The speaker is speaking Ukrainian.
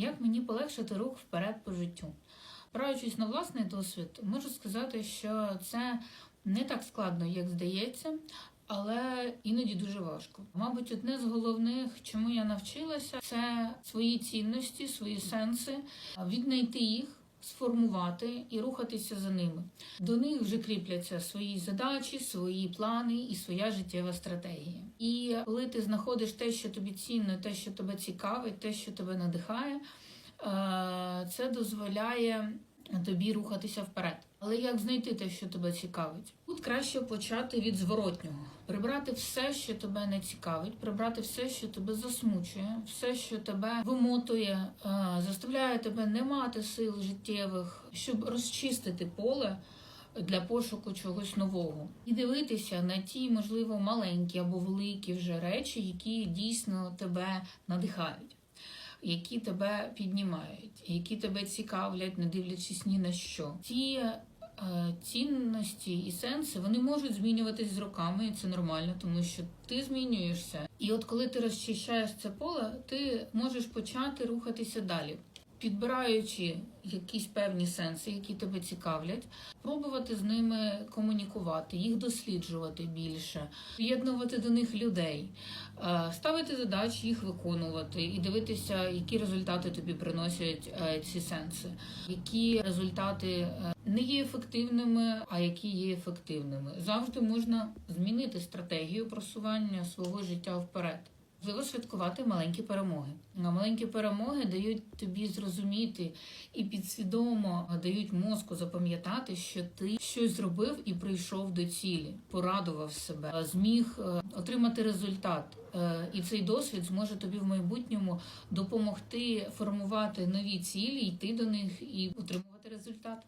Як мені полегшити рух вперед по життю? Праючись на власний досвід, можу сказати, що це не так складно, як здається, але іноді дуже важко. Мабуть, одне з головних, чому я навчилася, це свої цінності, свої сенси, віднайти їх. Сформувати і рухатися за ними. До них вже кріпляться свої задачі, свої плани і своя життєва стратегія. І коли ти знаходиш те, що тобі цінно, те, що тебе цікавить, те, що тебе надихає, е, це дозволяє тобі рухатися вперед. Але як знайти те, що тебе цікавить? Тут краще почати від зворотнього, прибрати все, що тебе не цікавить, прибрати все, що тебе засмучує, все, що тебе вимотує, е, заставляє тебе не мати сил життєвих, щоб розчистити поле. Для пошуку чогось нового і дивитися на ті, можливо, маленькі або великі вже речі, які дійсно тебе надихають, які тебе піднімають, які тебе цікавлять, не дивлячись ні на що. Ті цінності і сенси вони можуть змінюватись з роками, і це нормально, тому що ти змінюєшся. І от коли ти розчищаєш це поле, ти можеш почати рухатися далі. Підбираючи якісь певні сенси, які тебе цікавлять, пробувати з ними комунікувати, їх досліджувати більше, приєднувати до них людей, е, ставити задачі, їх виконувати і дивитися, які результати тобі приносять е, ці сенси, які результати е, не є ефективними, а які є ефективними. Завжди можна змінити стратегію просування свого життя вперед. Важливо святкувати маленькі перемоги. А маленькі перемоги дають тобі зрозуміти і підсвідомо дають мозку запам'ятати, що ти щось зробив і прийшов до цілі, порадував себе, зміг е, отримати результат. Е, І цей досвід зможе тобі в майбутньому допомогти формувати нові цілі, йти до них і отримувати результат.